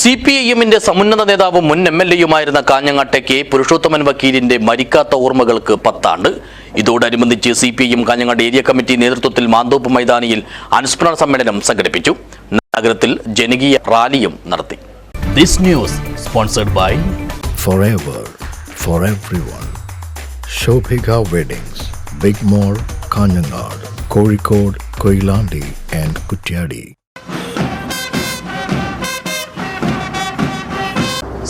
C P I എമ്മിന്റെ സമുന്നത നേതാവും മുൻ എം എൽ എയുമായിരുന്ന കാഞ്ഞങ്ങാട്ടെ കെ പുരുഷോത്തമൻ വക്കീലിന്റെ മരിക്കാത്ത ഓർമ്മകൾക്ക് പത്താണ്ട്. ഇതോടനുബന്ധിച്ച് C P I M Kanhangad area committee നേതൃത്വത്തിൽ മാന്തോപ്പ് മൈതാനിയിൽ അനുസ്മരണ സമ്മേളനം സംഘടിപ്പിച്ചു. നഗരത്തിൽ ജനകീയ റാലിയും നടത്തി. This news sponsored by Kozhikode, Koilandi and Kutyadi.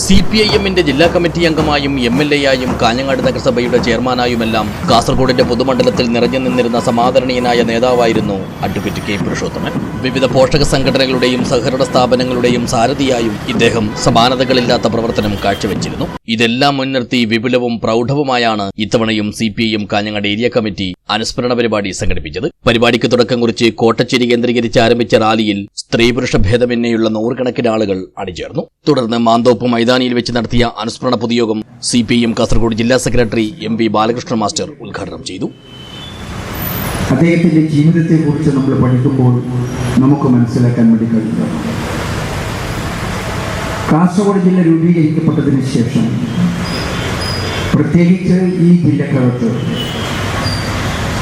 C P I എമ്മിന്റെ ജില്ലാ കമ്മിറ്റി അംഗമായും എം എൽ എ ആയും കാഞ്ഞങ്ങാട് നഗരസഭയുടെ ചെയർമാനായുമെല്ലാം കാസർഗോഡിന്റെ പൊതുമണ്ഡലത്തിൽ നിറഞ്ഞു നിന്നിരുന്ന സമാദരണീയനായ നേതാവായിരുന്നു അഡ്വക്കേറ്റ് കെ പുരുഷോത്തമൻ. വിവിധ പോഷക സംഘടനകളുടെയും സഹകരണ സ്ഥാപനങ്ങളുടെയും സാരഥിയായും ഇദ്ദേഹം സമാനതകളില്ലാത്ത പ്രവർത്തനം കാഴ്ചവെച്ചിരുന്നു. ഇതെല്ലാം മുൻനിർത്തി വിപുലവും പ്രൗഢവുമായാണ് ഇത്തവണയും C P I M Kanhangad area committee അനുസ്മരണ പരിപാടി സംഘടിപ്പിച്ചത്. പരിപാടിക്ക് തുടക്കം കുറിച്ച് കോട്ടച്ചേരി കേന്ദ്രീകരിച്ച് ആരംഭിച്ച റാലിയിൽ സ്ത്രീ പുരുഷ ഭേദമെന്നെയുള്ള നൂറുകണക്കിന് ആളുകൾ അണിചേർന്നു. തുടർന്ന് മാന്തോപ്പ് മൈതാനിയിൽ വെച്ച് നടത്തിയ അനുസ്മരണ പൊതുയോഗം സി പി എം കാസർഗോഡ് ജില്ലാ secretary M V Balakrishna master ഉദ്ഘാടനം ചെയ്തു. അദ്ദേഹത്തിന്റെ ജീവിതത്തെക്കുറിച്ച് നമ്മൾ പഠിക്കുമ്പോൾ നമുക്ക് മനസ്സിലാക്കാൻ വേണ്ടി കഴിയുക. കാസർഗോഡ് ജില്ല രൂപീകരിക്കപ്പെട്ടതിന് ശേഷം പ്രത്യേകിച്ച് ഈ ജില്ലക്കകത്ത്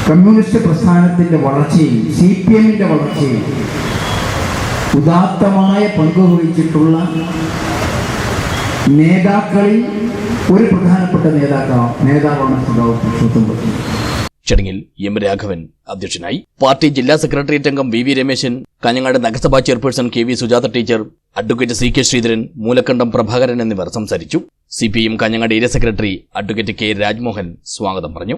കമ്മ്യൂണിസ്റ്റ് പ്രസ്ഥാനത്തിന്റെ വളർച്ചയിൽ സി പി എമ്മിന്റെ വളർച്ചയിൽ ഉദാത്തമായ പങ്കുവഹിച്ചിട്ടുള്ള നേതാക്കളിൽ ഒരു പ്രധാനപ്പെട്ട നേതാക്കളാണ് നേതാവാണ് പുരുഷോത്തം ചടങ്ങിൽ എം രാഘവൻ അധ്യക്ഷനായി. പാർട്ടി ജില്ലാ സെക്രട്ടേറിയറ്റ് അംഗം വി വി രമേശൻ കഞ്ഞങ്ങാട് നഗരസഭാ chairperson K V Sujatha teacher advocate C K Sreedharan Moolakkandam Prabhakaran എന്നിവർ സംസാരിച്ചു. C P M Kanhangad area secretary advocate K Rajmohan സ്വാഗതം പറഞ്ഞു.